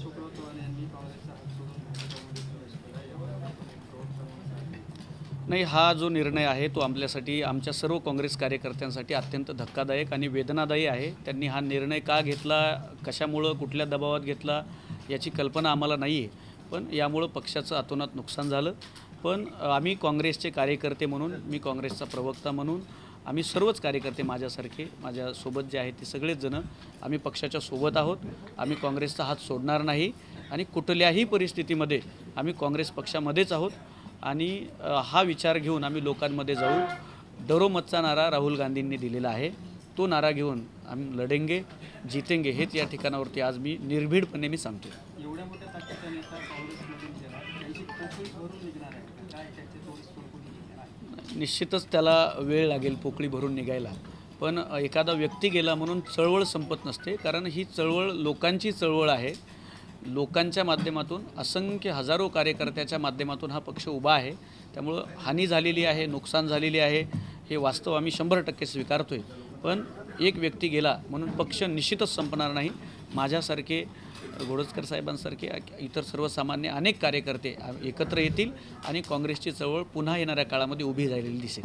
चव्हाण यांनी काँग्रेसचा हात सोडून प्रवेश केला यावर आपण प्रवक्ता म्हणून नाही हा जो निर्णय आहे तो आपल्यासाठी आमच्या सर्व काँग्रेस कार्यकर्त्यांसाठी अत्यंत धक्कादायक आणि वेदनादायी आहे. त्यांनी हा निर्णय का घेतला कशामुळं कुठल्या दबावात घेतला याची कल्पना आम्हाला नाही आहे पण यामुळं पक्षाचं अतोनात नुकसान झालं. पण आम्ही काँग्रेसचे कार्यकर्ते म्हणून मी काँग्रेसचा प्रवक्ता म्हणून आम्ही सर्वच कार्यकर्ते माझ्यासारखे माझ्यासोबत जे आहेत ते सगळेच जणं आम्ही पक्षाच्या सोबत आहोत. आम्ही काँग्रेसचा हात सोडणार नाही आणि कुठल्याही परिस्थितीमध्ये आम्ही काँग्रेस पक्षामध्येच आहोत. आणि हा विचार घेऊन आम्ही लोकांमध्ये जाऊ डरो मतचा नारा राहुल गांधींनी दिलेला आहे. तो नारा घेऊन आम्ही लढेंगे जितेंगे हेच या ठिकाणावरती आज मी निर्भीडपणे मी सांगतो एवढ्या मोठ्या निश्चितच त्याला वेळ लागेल पोकळी भरून निघायला. पण एखादा व्यक्ती गेला म्हणून चळवळ संपत नसते कारण ही चळवळ लोकांची चळवळ आहे. लोकांच्या माध्यमातून असंख्य हजारो कार्यकर्त्याच्या माध्यमातून हा पक्ष उभा आहे. त्यामुळं हानी झालेली आहे नुकसान झालेली आहे हे वास्तव आम्ही शंभर टक्के स्वीकारतो आहे पण एक व्यक्ती गेला म्हणून पक्ष निश्चितच संपणार नाही. माझ्यासारखे घोडजकर साहेबांसारखे इतर सर्वसामान्य अनेक कार्यकर्ते एकत्र येतील आणि काँग्रेसची चळवळ पुन्हा येणाऱ्या काळामध्ये उभी झालेली दिसेल.